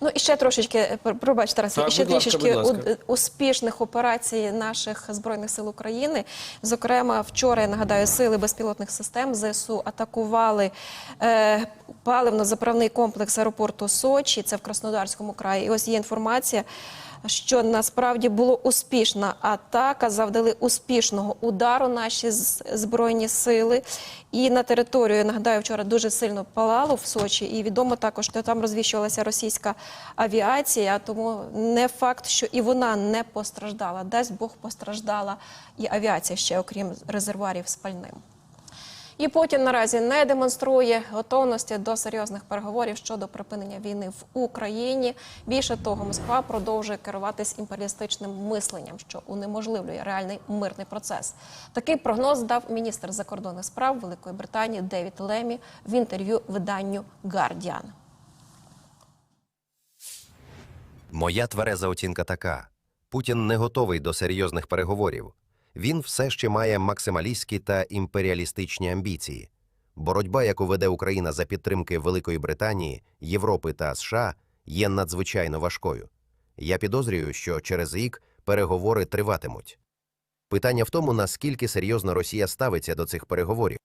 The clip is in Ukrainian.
Ну і ще трошечки, е, пробач, Тарас, Так, ще ласка, трішечки успішних операцій наших збройних сил України. Зокрема, вчора я нагадаю, сили безпілотних систем ЗСУ атакували е, паливно-заправний комплекс аеропорту Сочі. Це в Краснодарському краї. І ось є інформація. Що насправді було успішна атака, завдали успішного удару наші збройні сили. І на територію нагадаю, вчора дуже сильно палало в Сочі, і відомо також, що там розвіщувалася російська авіація. Тому не факт, що і вона не постраждала. Дасть Бог постраждала і авіація ще, окрім резервуарів з пальним. І Путін наразі не демонструє готовності до серйозних переговорів щодо припинення війни в Україні. Більше того, Москва продовжує керуватись імперіалістичним мисленням, що унеможливлює реальний мирний процес. Такий прогноз дав міністр закордонних справ Великої Британії Девід Лемі в інтерв'ю виданню Guardian. Моя твереза оцінка така: Путін не готовий до серйозних переговорів. Він все ще має максималістські та імперіалістичні амбіції. Боротьба, яку веде Україна за підтримки Великої Британії, Європи та США, є надзвичайно важкою. Я підозрюю, що через рік переговори триватимуть. Питання в тому, наскільки серйозно Росія ставиться до цих переговорів.